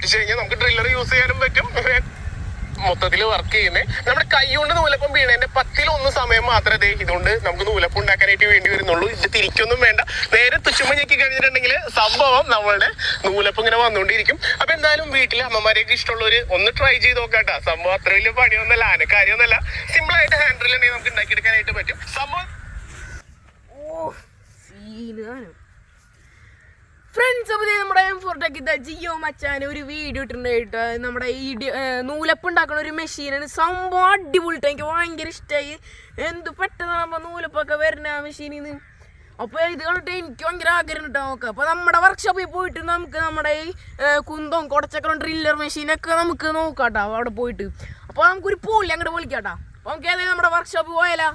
പൊട്ടിച്ചു കഴിഞ്ഞാൽ നമുക്ക് ഡ്രില്ലർ യൂസ് ചെയ്യാനും പറ്റും. മൊത്തത്തിൽ വർക്ക് ചെയ്യുന്നത് നമ്മുടെ കൈ കൊണ്ട് നൂലപ്പം വീണേന്റെ പത്തിലൊന്ന് സമയം മാത്രമേ ഇതുകൊണ്ട് നമുക്ക് നൂലപ്പം ഉണ്ടാക്കാനായിട്ട് വേണ്ടി വരുന്നുള്ളൂ. ഇത് തിരിക്കൊന്നും വേണ്ട. നേരെ തുച്ചുമ്പ ഞെക്കി കഴിഞ്ഞിട്ടുണ്ടെങ്കിൽ സംഭവം നമ്മളുടെ നൂലപ്പം ഇങ്ങനെ വന്നുകൊണ്ടിരിക്കും അപ്പൊ എന്തായാലും വീട്ടിലെ അമ്മമാരെയൊക്കെ ഇഷ്ടമുള്ളവര് ഒന്ന് ട്രൈ ചെയ്ത് നോക്കാട്ടാ. സംഭവം അത്ര വലിയ പണിയൊന്നല്ല ആന കാര്യമൊന്നല്ല സിമ്പിൾ ആയിട്ട് ഹാൻഡിൽ ഉണ്ടെങ്കിൽ നമുക്ക് ഉണ്ടാക്കിയെടുക്കാനായിട്ട് പറ്റും. സംഭവം ഓ ഫ്രണ്ട്സ് അപ്പോൾ നമ്മുടെ എം ഫോർട്ടൊക്കെ ഇതാ ജിയോ മച്ചാൻ ഒരു വീഡിയോ ഇട്ടിട്ടുണ്ടായിട്ട് നമ്മുടെ ഈ നൂലപ്പ് ഉണ്ടാക്കുന്ന ഒരു മെഷീനാണ് സംഭവം അടിപൊളിട്ട് എനിക്ക് ഭയങ്കര ഇഷ്ടമായി എന്ത് പെട്ടെന്നാകുമ്പോൾ നൂലപ്പൊക്കെ വരുന്ന ആ മെഷീനിൽ നിന്ന് അപ്പോൾ ഇത് കണ്ടിട്ട് എനിക്ക് ഭയങ്കര ആഗ്രഹം കിട്ടാൻ നോക്കാം അപ്പോൾ നമ്മുടെ വർക്ക്ഷോപ്പിൽ പോയിട്ട് നമുക്ക് നമ്മുടെ ഈ കുന്തം കുന്തവും കുടച്ചക്രം ഡ്രില്ലർ മെഷീനൊക്കെ നമുക്ക് നോക്കാം കേട്ടോ അവിടെ പോയിട്ട്. അപ്പോൾ നമുക്കൊരു പോലെ അങ്ങോട്ട് വിളിക്കാട്ടോ അപ്പോൾ നമുക്ക് ഏതായാലും നമ്മുടെ വർക്ക്ഷോപ്പിൽ പോയാലോ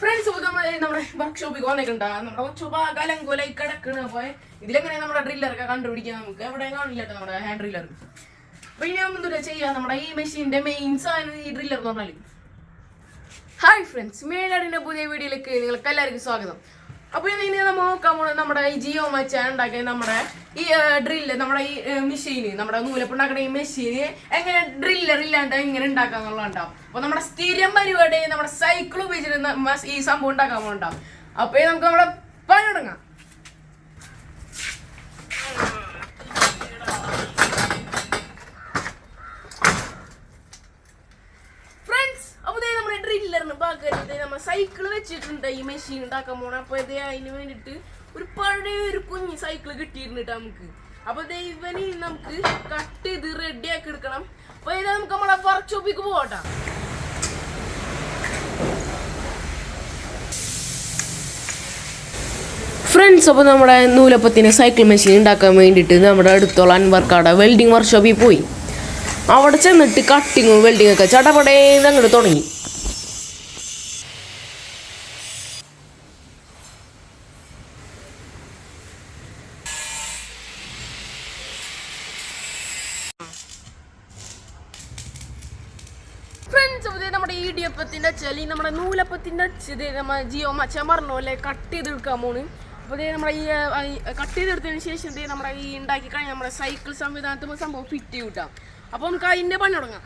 ഫ്രണ്ട്സ് നമ്മുടെ വർക്ക്ഷോപ്പിൽ വന്നിട്ടുണ്ടാ? നമ്മുടെ വർക്ക്ഷോപ്പ് കലങ്കോലായി കിടക്കണ പോയെ ഇതിലെങ്ങനെ നമ്മുടെ ഡ്രില്ലറൊക്കെ കണ്ടുപിടിക്കാം നമുക്ക്? എവിടെ കാണില്ല നമ്മുടെ ഹാൻഡ് ഡ്രില്ലർ അപ്പൊ ഇനി എന്തുവാ ചെയ്യാ. നമ്മുടെ ഈ മെഷീന്റെ മെയിൻ സാധനം ഈ ഡ്രില്ലർ എന്ന് പറഞ്ഞാൽ ഹായ് ഫ്രണ്ട്സ് മേനാടിന്റെ പുതിയ വീഡിയോയിലേക്ക് നിങ്ങൾക്ക് എല്ലാവർക്കും സ്വാഗതം. അപ്പൊ ഇനി നമ്മൾ നോക്കാൻ പോകുന്നത് നമ്മുടെ ഈ ജിയോ മച്ചാൻ ഉണ്ടാക്കിയ നമ്മുടെ ഈ ഡ്രില്ല് നമ്മുടെ ഈ മെഷീന് നമ്മുടെ നൂലപ്പുണ്ടാക്കുന്ന ഈ മെഷീന് എങ്ങനെ ഡ്രില്ലർ ഇല്ലാണ്ട് എങ്ങനെ ഉണ്ടാക്കാന്നുള്ളതുണ്ടാവും അപ്പൊ നമ്മുടെ സ്ഥിരം പരിപാടി നമ്മുടെ സൈക്കിൾ ഉപയോഗിച്ചിട്ട് ഈ സംഭവം ഉണ്ടാക്കാൻ പോകുന്നുണ്ടാവും അപ്പൊ നമുക്ക് നമ്മുടെ പണി തുടങ്ങാം ഫ്രണ്ട്സ് അപ്പൊ ദേ നമ്മുടെ ഡ്രില്ലറിന് പകരം നമ്മൾ സൈക്കിൾ ഈ മെഷീൻ ഉണ്ടാക്കാൻ പോണ. അപ്പൊ ഇതേ അതിന് വേണ്ടിട്ട് ഒരു പഴയ ഒരു കുഞ്ഞ് സൈക്കിൾ കിട്ടിയിട്ടുണ്ട് നമുക്ക്. അപ്പൊ ഇവന് നമുക്ക് കട്ട് ചെയ്ത് റെഡി ആക്കി എടുക്കണം. അപ്പൊ ഇത് നമുക്ക് നമ്മളെ വർക്ക്ഷോപ്പിക്ക് പോകട്ടെ ഫ്രണ്ട്സ് അപ്പോൾ നമ്മുടെ നൂലപ്പത്തിന് സൈക്കിൾ മെഷീൻ ഉണ്ടാക്കാൻ വേണ്ടിയിട്ട് നമ്മുടെ അടുത്തുള്ള അൻവർക്കാട വെൽഡിംഗ് വർക്ക്ഷോപ്പിൽ പോയി. അവിടെ ചെന്നിട്ട് കട്ടിങ്ങും വെൽഡിങ്ങൊക്കെ ചടപടേന്ന് അങ്ങോട്ട് തുടങ്ങി. ഫ്രണ്ട്സ് അപ്പോൾ നമ്മുടെ ഇടിയപ്പത്തിന്റെ ചെലി നമ്മുടെ നൂലപ്പത്തിന്റെ ഇത് നമ്മൾ ജിയോ മച്ചാൻ പറഞ്ഞ പോലെ കട്ട് ചെയ്തെടുക്കാൻ പോണ്. അപ്പോൾ ഇതേ നമ്മുടെ ഈ കട്ട് ചെയ്തെടുത്തതിന് ശേഷം ഇതേ നമ്മുടെ ഈ ഉണ്ടാക്കി കഴിഞ്ഞാൽ നമ്മുടെ സൈക്കിൾ സംവിധാനത്തിൽ സംഭവം ഫിറ്റ് കിട്ടാം അപ്പോൾ നമുക്ക് അതിന്റെ പണി തുടങ്ങാം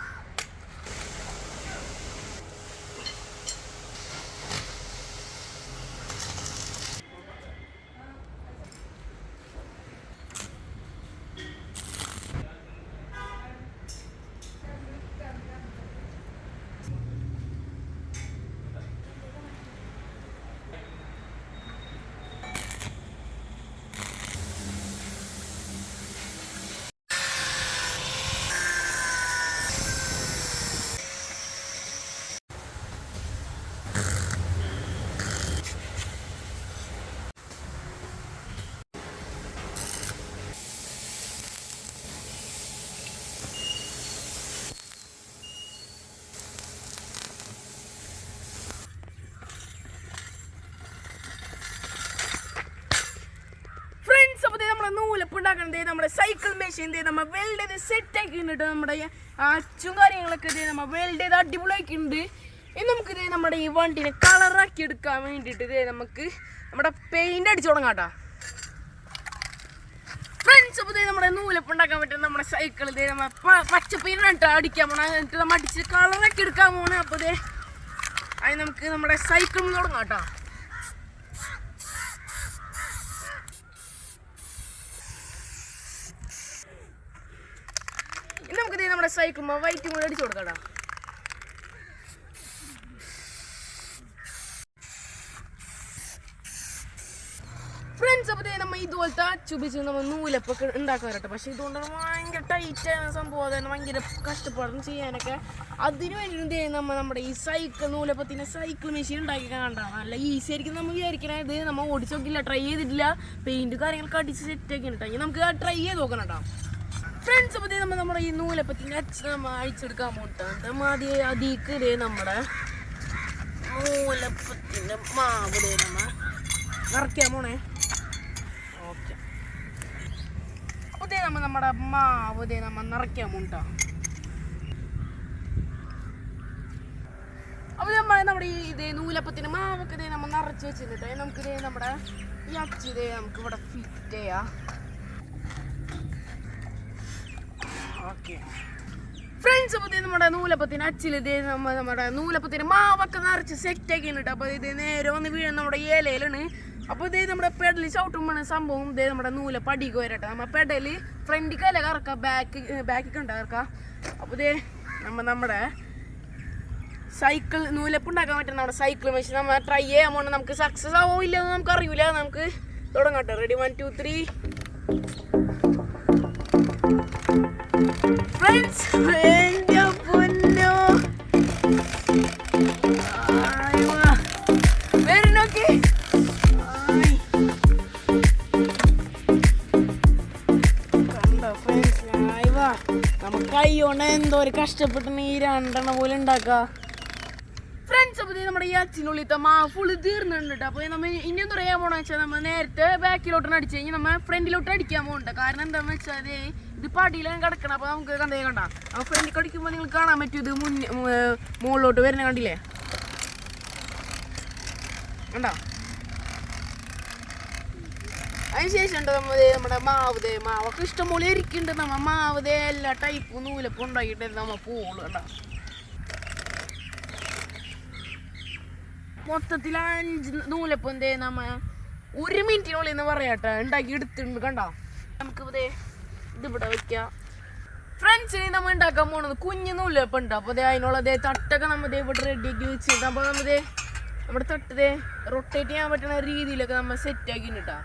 ഫ്രണ്ട്സ് അപ്പോൾ നമ്മുടെ നൂലപ്പ് ഉണ്ടാക്കുന്നത് നമ്മുടെ സൈക്കിൾ മെഷീൻ നമ്മൾ വെൽഡ് ചെയ്ത് സെറ്റ് നമ്മുടെ അച്ചും കാര്യങ്ങളൊക്കെ ഇത് നമ്മൾ വെൽഡ് ചെയ്ത് അടിപൊളിയാക്കിയിട്ടുണ്ട് ഇനി നമുക്ക് ഇത് നമ്മുടെ ഈ വണ്ടിനെ കളറാക്കി എടുക്കാൻ വേണ്ടിയിട്ട് ഇത് നമുക്ക് നമ്മുടെ പെയിന്റ് അടിച്ചു തുടങ്ങാം കേട്ടോ ഫ്രണ്ട്സ് അപ്പോൾ നമ്മുടെ നൂലപ്പ് ഉണ്ടാക്കാൻ പറ്റും നമ്മുടെ സൈക്കിൾ ഇത് നമ്മൾ പച്ച പച്ച പെയിന്റ് അടിക്കാൻ പോകണം എന്നിട്ട് നമ്മൾ അടിച്ച് കളറാക്കി എടുക്കാൻ പോകണം അപ്പോൾ ഇതേ അതിന് നമുക്ക് നമ്മുടെ സൈക്കിൾ തുടങ്ങാം കേട്ടോ ഇനി നമ്മുടെ സൈക്കിൾ വൈറ്റും കൂടെ അടിച്ചു കൊടുക്കടാ. ഫ്രണ്ട്സ് അപ്പോൾ നമ്മ ഇതുപോലത്തെ ചുബിച്ച് നമ്മൾ നൂലപ്പൊക്കെ ഉണ്ടാക്കാറുണ്ട് പക്ഷെ ഇതുകൊണ്ട് ഭയങ്കര ടൈറ്റ് ആയ സംഭവം. അതാണ് ഭയങ്കര കഷ്ടപ്പാടും ചെയ്യാനൊക്കെ. അതിനു വേണ്ടി നമ്മൾ നമ്മുടെ ഈ സൈക്കിൾ നൂലപ്പത്തിന് സൈക്കിൾ മെഷീൻ ഉണ്ടാക്കി കണ്ടാണ് നല്ല ഈസി ആയിരിക്കും നമ്മൾ വിചാരിക്കണേ. ഇത് നമ്മൾ ഓടിച്ചു നോക്കില്ല ട്രൈ ചെയ്തിട്ടില്ല പെയിന്റ് കാര്യങ്ങളൊക്കെ അടിച്ച് സെറ്റ് ആക്കി ഉണ്ടെങ്കിൽ നമുക്ക് ട്രൈ ചെയ്ത് നോക്കണം കേട്ടോ. ഫ്രണ്ട്സ് അപ്പോൾ നമ്മൾ നമ്മുടെ ഈ നൂലപ്പത്തിന്റെ അച്ഛൻ നമ്മൾ അഴിച്ചെടുക്കാൻ പോയിട്ടാണ് മതി അതിക്ക് ഇതേ നമ്മുടെ നൂലപ്പത്തിന്റെ മാവ് ഇതേ നമ്മ നിറയ്ക്കാൻ പോണേ. ഓക്കെ. അപ്പോൾ ഇതേ നമ്മൾ നമ്മുടെ മാവ് ഇതേ നമ്മൾ നിറയ്ക്കാൻ പോണ്ടാ അപ്പോൾ നമ്മൾ നമ്മുടെ ഈ ഇതേ നൂലപ്പത്തിന് മാവൊക്കെ ഇതേ നമ്മൾ നിറച്ച് വെച്ചിട്ടുണ്ട്. നമുക്കിതേ നമ്മുടെ ഈ ഇതേ നമുക്ക് ഇവിടെ ഫിറ്റ് ചെയ്യാം. ഫ്രണ്ട്സ് അപ്പോൾ ഇത് നമ്മുടെ നൂലപ്പത്തിന് അച്ചിൽ ഇത് നമ്മ നമ്മുടെ നൂലപ്പത്തിന് മാവൊക്കെ നിറച്ച് സെറ്റ് ആക്കിയിട്ടുണ്ട്. അപ്പോൾ ഇത് നേരെ വന്ന് വീഴുന്ന നമ്മുടെ ഏലയിലാണ് അപ്പോൾ ഇത് നമ്മുടെ പെഡൽ ചവിട്ടുമ്പോൾ സംഭവം. ഇതേ നമ്മുടെ നൂല പടിക്ക് വരട്ടെ. നമ്മ പെഡൽ ഫ്രണ്ടിക്കല്ല കറക്ക ബാക്ക് ബാക്കിൽ കണ്ട കറക്ക. അപ്പോൾ ഇതേ നമ്മ നമ്മുടെ സൈക്കിൾ നൂലപ്പ് ഉണ്ടാക്കാൻ പറ്റുന്ന നമ്മുടെ സൈക്കിൾ മെഷീൻ നമ്മൾ ട്രൈ ചെയ്യാൻ പോകണം നമുക്ക് സക്സസ് ആവോ ഇല്ലെന്ന് നമുക്ക് അറിയില്ല നമുക്ക് തുടങ്ങട്ടെ. Ready one two three friends എന്റെ പൊന്നോ. വരുന്നോക്ക്. കണ്ടോ ഫ്രണ്ട്സ് ആയ് വാ. കൊണ്ട് എന്തോ ഒരു കഷ്ടപ്പെട്ട് ഈ രണ്ടെണ്ണം പോലെ ഉണ്ടാക്ക ഫ്രണ്ട്സ് അപ്പോൾ നമ്മുടെ ഈ അച്ചിനുള്ളിലത്തെ മാവ് ഫുള്ള് തീർന്നിട്ടുണ്ട് അപ്പോൾ നമ്മൾ ഇനി എന്താ പറയാൻ പോണെന്ന് വെച്ചാൽ നമ്മൾ നേരത്തെ ബാക്കിലോട്ടാണ് അടിച്ചു കഴിഞ്ഞാൽ നമ്മൾ ഫ്രണ്ടിലോട്ട് അടിക്കാൻ പോകുന്നുണ്ട് കാരണം എന്താണെന്ന് വെച്ചാൽ ഇത് പടിയിലാണ് കിടക്കണം അപ്പോൾ നമുക്ക് കണ്ടേ കണ്ട? അപ്പോൾ ഫ്രണ്ടിൽ അടിക്കുമ്പോൾ നിങ്ങൾ കാണാൻ പറ്റും ഇത് മുൻ മുകളിലോട്ട് വരുന്ന കണ്ടില്ലേ? കണ്ടോ? അതിനുശേഷം ഉണ്ട് നമ്മൾ നമ്മുടെ മാവതേ മാവൊക്കെ ഇഷ്ടംപോലെ ഇരിക്കുന്നുണ്ട്. നമ്മ മാവതേ എല്ലാ ടൈപ്പും നൂലപ്പം ഉണ്ടാക്കിയിട്ട് നമ്മൾ പോവുള്ളൂ കണ്ടോ? മൊത്തത്തിൽ അഞ്ച് നൂലപ്പം എന്തേ നമ്മ ഒരു മിനിറ്റിനുള്ളിൽ എന്ന് പറയാട്ടെ. ഉണ്ടാക്കി എടുത്തിട്ടുണ്ട് കണ്ടോ? നമുക്ക് ഇതേ ഇതിവിടെ വെക്കാം. ഫ്രണ്ട്സിന് നമ്മൾ ഉണ്ടാക്കാൻ പോണത് കുഞ്ഞു നൂലപ്പം ഉണ്ട് അപ്പോൾ അതിനുള്ള അതേ തട്ടൊക്കെ നമ്മൾ ഇവിടെ റെഡിയാക്കി വെച്ചിട്ട് ദേ നമ്മുടെ തട്ട് ദേ റൊട്ടേറ്റ് ചെയ്യാൻ പറ്റുന്ന രീതിയിലൊക്കെ നമ്മൾ സെറ്റ് ആക്കിയിട്ടാ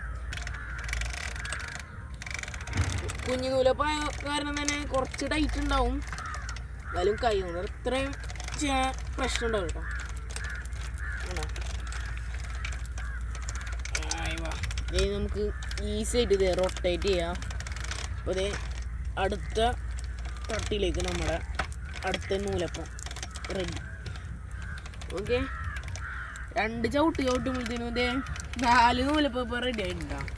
കുഞ്ഞു നൂലപ്പം കാരണം തന്നെ കുറച്ച് ടൈറ്റ് ഉണ്ടാവും. എന്നാലും കൈ കൊണ്ട് അത്രയും ചെയ്യാൻ പ്രശ്നം ഉണ്ടാവും കേട്ടോ കണ്ടോ? ആയി വാ. ദേ നമുക്ക് ഈസി ആയിട്ട് ഇത് റൊട്ടേറ്റ് ചെയ്യാം. അപ്പോൾ ഇത് അടുത്ത തട്ടിലേക്ക് നമ്മുടെ അടുത്ത നൂലപ്പം റെഡി ഓക്കെ രണ്ട് ചവിട്ട് ചവിട്ടുമ്പോഴത്തേനും ഇതേ നാല് നൂലപ്പം റെഡി ആയിട്ടുണ്ടാവും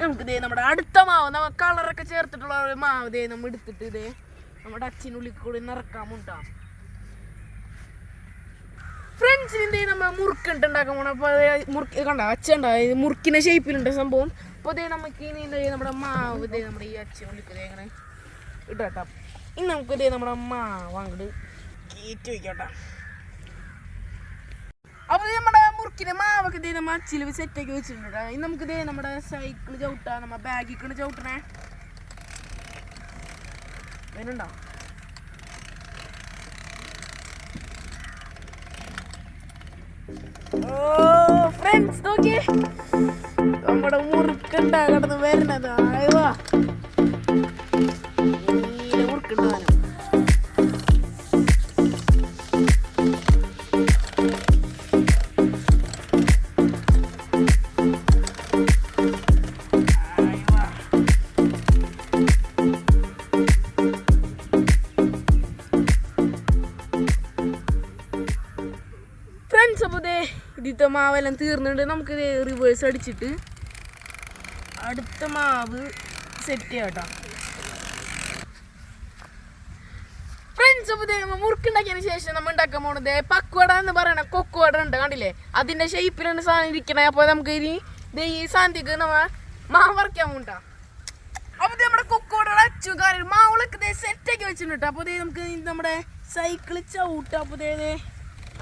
നമുക്ക് ദേ നമ്മുടെ അടുത്ത മാവ് നമ്മ കളറൊക്കെ ചേർത്തിട്ടുള്ള മാവ് ഇതേ നമ്മൾ എടുത്തിട്ട് ഇതേ നമ്മുടെ അച്ഛനുള്ളിൽ കൂടി നിറക്കാൻ മുട്ടാം ഫ്രണ്ട്സിന് എന്തേ നമ്മൾ മുറുക്കുണ്ട് ഉണ്ടാക്കാൻ പോകണം അപ്പോൾ മുറുക്ക് കണ്ട? അച്ഛണ്ട ഇത് മുറുക്കിന്റെ ഷേപ്പിലുണ്ട് സംഭവം. അപ്പോൾ അതേ നമുക്ക് ഇനി എന്താ നമ്മുടെ മാവ് ഇതേ നമ്മുടെ ഈ അച്ഛൻ ദേ ഇങ്ങനെ ഇടട്ടാ ഇനി നമുക്ക് ഇതേ നമ്മുടെ മാവ് അങ്ങോട്ട് കീറ്റ് വയ്ക്കട്ടെ അപ്പോൾ നമ്മുടെ മുറുക്കിന്റെ മാവൊക്കെ ഇതേ നമ്മൾ അച്ചിൽ സെറ്റാക്കി വെച്ചിട്ടുണ്ട് ട്ടോ. ഇനി നമുക്ക് ഇതേ നമ്മുടെ സൈക്കിൾ ചവിട്ടാ നമ്മുടെ ബാഗിൽ ചവിട്ടണേ. വരുന്നുണ്ടോ? ഫ്രണ്ട്സ് നോക്കിയേ. നമ്മുടെ മുറുക്കുണ്ട കിടന്ന് വരുന്നത്. ആയവാ മാവെല്ലാം തീർന്നിട്ട് നമുക്ക് റിവേഴ്സ് അടിച്ചിട്ട് അടുത്ത മാവ് സെറ്റ് ചെയ്യാം ഫ്രണ്ട്സ് അപ്പോൾ മുറുക്കുണ്ടാക്കിയതിന് ശേഷം നമ്മൾ ഉണ്ടാക്കാൻ പോണത് പക്വട എന്ന് പറയണ കൊക്കുവട ഉണ്ട് കണ്ടില്ലേ? അതിന്റെ ഷേപ്പിലാണ് സാധനം ഇരിക്കണേ. അപ്പോൾ നമുക്ക് ഇനി ഈ സാധനത്തേക്ക് നമ്മ മാവ് വറക്കാൻ പോണ്ടാ അപ്പോൾ നമ്മുടെ കൊക്കുവട അച്ചു കാര്യം സെറ്റ് സെറ്റാക്കി വെച്ചിട്ടുണ്ട് അപ്പോൾ നമുക്ക് നമ്മുടെ സൈക്കിൾ ചവിട്ടാം. അപ്പോൾ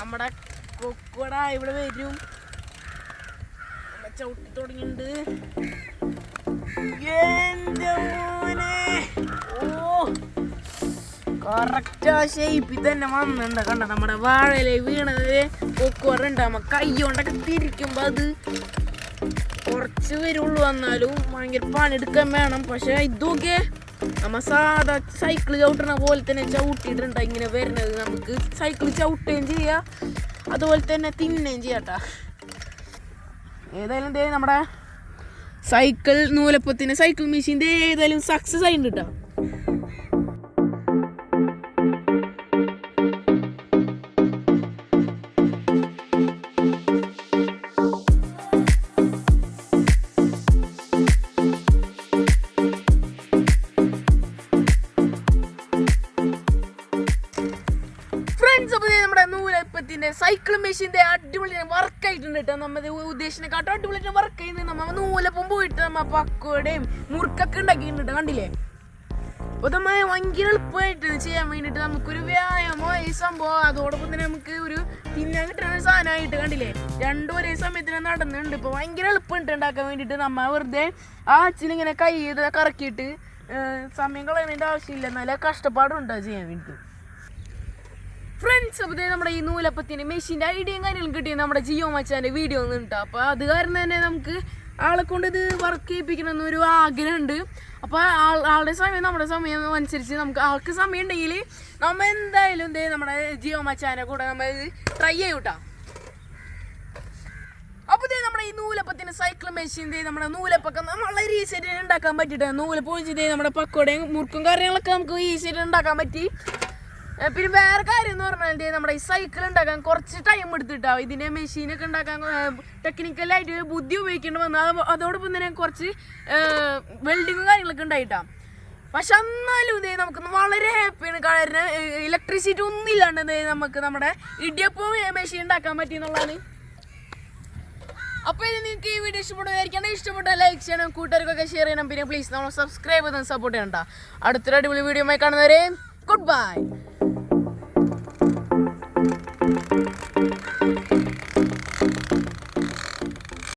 നമ്മുടെ കൊക്കോട ഇവിടെ വരും. ചവിട്ടി തുടങ്ങിണ്ട് മോനെ. ഓ തന്നെ വന്നിട്ടുണ്ട് കണ്ട നമ്മുടെ വാഴയിലെ വീണത്. പൊക്കോട നമ്മ കൈ കൊണ്ടൊക്കെ തിരിക്കുമ്പോൾ അത് കുറച്ച് വരുള്ളൂ വന്നാലും ഭയങ്കര പണിയെടുക്കാൻ വേണം. പക്ഷെ ഇതൊക്കെ നമ്മ സാധാ സൈക്കിൾ ചവിട്ടണ പോലെ തന്നെ ചവിട്ടിയിട്ടുണ്ട്. ഇങ്ങനെ വരുന്നത് നമുക്ക് സൈക്കിൾ ചവിട്ടുകയും ചെയ്യാം. അതുപോലെ തന്നെ തിന്നുകയും ചെയ്യാട്ടാ. ഏതായാലും ദേ നമ്മുടെ സൈക്കിൾ നൂലപ്പത്തിന് സൈക്കിൾ മെഷീന്റെ ഏതായാലും സക്സസ് ആയിട്ടുണ്ട് കേട്ടോ മെഷീന്റെ അടിപൊളി വർക്ക് ആയിട്ടുണ്ട് കേട്ടോ നമ്മൾ ഉദ്ദേശിനെക്കാട്ടും അടിപൊളിയായിട്ട് വർക്ക് ചെയ്യുന്നത് നമ്മ നൂലപ്പം പോയിട്ട് നമ്മ പക്കോടെയും മുറുക്കൊക്കെ ഉണ്ടാക്കിയിട്ടുണ്ട് കണ്ടില്ലേ? നമ്മ ഭയങ്കര എളുപ്പമായിട്ട് ചെയ്യാൻ വേണ്ടിയിട്ട് നമുക്കൊരു വ്യായാമോ ഈ സംഭവം. അതോടൊപ്പം തന്നെ നമുക്ക് ഒരു തിന്നാൻ കിട്ടുന്ന ഒരു സാധനമായിട്ട് കണ്ടില്ലേ? രണ്ടും ഒരേ സമയത്തിന് നടന്നുണ്ട് ഇപ്പോൾ ഭയങ്കര എളുപ്പമുണ്ട് ഉണ്ടാക്കാൻ വേണ്ടിയിട്ട്. നമ്മൾ വെറുതെ ആ അച്ഛനിങ്ങനെ കൈ ചെയ്ത് കറക്കിയിട്ട് സമയം കളയുന്നതിന്റെ ആവശ്യമില്ല. നല്ല കഷ്ടപ്പാടുണ്ടോ ചെയ്യാൻ വേണ്ടിട്ട് ഫ്രണ്ട്സ് അപ്പോൾ നമ്മുടെ ഈ നൂലപ്പത്തിന് മെഷീന്റെ ഐഡിയയും കാര്യങ്ങളും കിട്ടി നമ്മുടെ ജിയോ മച്ചാന്റെ വീഡിയോ ഒന്നും കിട്ടുക അപ്പോൾ അത് കാരണം തന്നെ നമുക്ക് ആളെ കൊണ്ട് ഇത് വർക്ക് ചെയ്യിപ്പിക്കണം ഒരു ആഗ്രഹമുണ്ട്. അപ്പോൾ ആളുടെ സമയം നമ്മുടെ സമയം അനുസരിച്ച് നമുക്ക് ആൾക്ക് സമയം ഉണ്ടെങ്കിൽ നമ്മൾ എന്തായാലും എന്തേ നമ്മുടെ ജിയോ മച്ചാനെ കൂടെ നമ്മൾ ട്രൈ ചെയ്യൂട്ടാ അപ്പോൾ ദേ നമ്മുടെ ഈ നൂലപ്പത്തിന് സൈക്കിൾ മെഷീൻ ദേ നമ്മുടെ നൂലപ്പൊക്കെ വളരെ ഈസി ഉണ്ടാക്കാൻ പറ്റിയിട്ട്. നൂൽ പൊഴിച്ചിട്ട് നമ്മുടെ പക്കോടയും മുറുക്കും കാര്യങ്ങളൊക്കെ നമുക്ക് ഈസി ഉണ്ടാക്കാൻ പറ്റി. പിന്നെ വേറെ കാര്യം എന്ന് പറഞ്ഞാൽ നമ്മുടെ ഈ സൈക്കിൾ ഉണ്ടാക്കാൻ കുറച്ച് ടൈം എടുത്തിട്ടാവും ഇതിന്റെ മെഷീനൊക്കെ ഉണ്ടാക്കാൻ ടെക്നിക്കലായിട്ട് ബുദ്ധി ഉപയോഗിക്കേണ്ടി വന്നു. അത് അതോടൊപ്പം തന്നെ കുറച്ച് വെൽഡിങ്ങും കാര്യങ്ങളൊക്കെ ഉണ്ടായിട്ടാ. പക്ഷെ എന്നാലും ഇതേ നമുക്ക് വളരെ ഹാപ്പിയാണ് കാരണം ഇലക്ട്രിസിറ്റി ഒന്നും ഇല്ലാണ്ട് നമുക്ക് നമ്മുടെ ഇടിയപ്പം മെഷീൻ ഉണ്ടാക്കാൻ പറ്റി എന്നുള്ളതാണ്. അപ്പോൾ ഇത് നിങ്ങൾക്ക് ഈ വീഡിയോ ഇഷ്ടപ്പെടുമായിരിക്കണം ഇഷ്ടപ്പെട്ട ലൈക്ക് ചെയ്യണം കൂട്ടുകാർക്കൊക്കെ ഷെയർ ചെയ്യണം. പിന്നെ പ്ലീസ് നമ്മൾ സബ്സ്ക്രൈബ് ചെയ്ത് സപ്പോർട്ട് ചെയ്യണ്ട അടുത്തൊരു അടിപൊളി വീഡിയോ കാണുന്നവരെ ഗുഡ് ബൈ Thank you.